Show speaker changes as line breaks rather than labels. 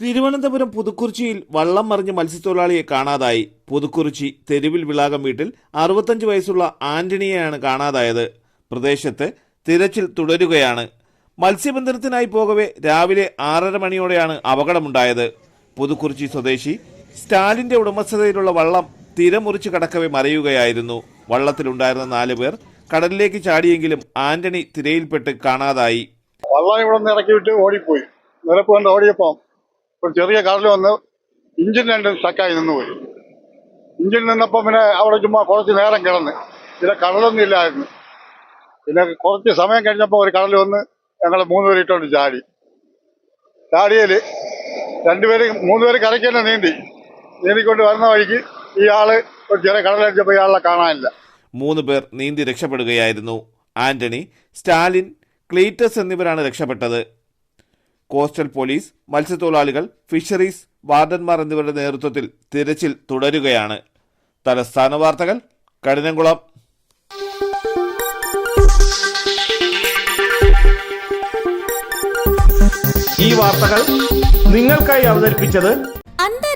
തിരുവനന്തപുരം പുതുക്കുറിച്ചിയിൽ വള്ളം മറിഞ്ഞ മത്സ്യത്തൊഴിലാളിയെ കാണാതായി. പുതുക്കുറിച്ചി തെരുവിൽ വിളാകം വീട്ടിൽ അറുപത്തഞ്ച് വയസ്സുള്ള ആന്റണിയെയാണ് കാണാതായത്. പ്രദേശത്ത് തിരച്ചിൽ തുടരുകയാണ്. മത്സ്യബന്ധനത്തിനായി പോകവെ രാവിലെ ആറര മണിയോടെയാണ് അപകടമുണ്ടായത്. പുതുക്കുറിച്ചി സ്വദേശി സ്റ്റാലിന്റെ ഉടമസ്ഥതയിലുള്ള വള്ളം തിരമുറിച്ച് കടക്കവെ മറയുകയായിരുന്നു വള്ളത്തിലുണ്ടായിരുന്ന നാല് പേർ കടലിലേക്ക് ചാടിയെങ്കിലും ആന്റണി തിരയിൽപ്പെട്ട് കാണാതായി.
വള്ളം ഇവിടെ നിന്ന് ഇറക്കി വിട്ട് ഓടിപ്പോയി. നിരപ്പ് കണ്ട് ഓടിയപ്പം ഒരു ചെറിയ കാറിൽ വന്ന് ഇഞ്ചിൻ രണ്ടും സ്റ്റക്കായി നിന്നുപോയി. ഇഞ്ചിൻ നിന്നപ്പോൾ പിന്നെ അവിടെ ചുമ്മാ കുറച്ച് നേരം കിടന്ന്. പിന്നെ കടലൊന്നും ഇല്ലായിരുന്നു. പിന്നെ കുറച്ച് സമയം കഴിഞ്ഞപ്പോൾ ഒരു കടൽ വന്ന് ഞങ്ങൾ മൂന്ന് പേര് ഇട്ടോണ്ട് ചാടി. ചാടിയതിൽ രണ്ടുപേര് മൂന്ന് പേര് കരയ്ക്ക് തന്നെ നീന്തി. നീന്തിക്കൊണ്ട് വരുന്ന വഴിക്ക് ഈ ആൾ ഒരു ചെറിയ കടലടിച്ചപ്പോൾ ഇയാളെ കാണാനില്ല.
മൂന്ന് പേർ നീന്തി രക്ഷപ്പെടുകയായിരുന്നു. ആന്റണി സ്റ്റാലിൻ ക്ലീറ്റസ് എന്നിവരാണ് രക്ഷപ്പെട്ടത്. കോസ്റ്റൽ പോലീസ് മത്സ്യത്തൊഴിലാളികൾ ഫിഷറീസ് വാർഡന്മാർ എന്നിവരുടെ നേതൃത്വത്തിൽ തിരച്ചിൽ തുടരുകയാണ്. തലസ്ഥാന വാർത്തകൾ കഠിനംകുളം. ഈ വാർത്തകൾ നിങ്ങൾക്കായി അവതരിപ്പിച്ചത്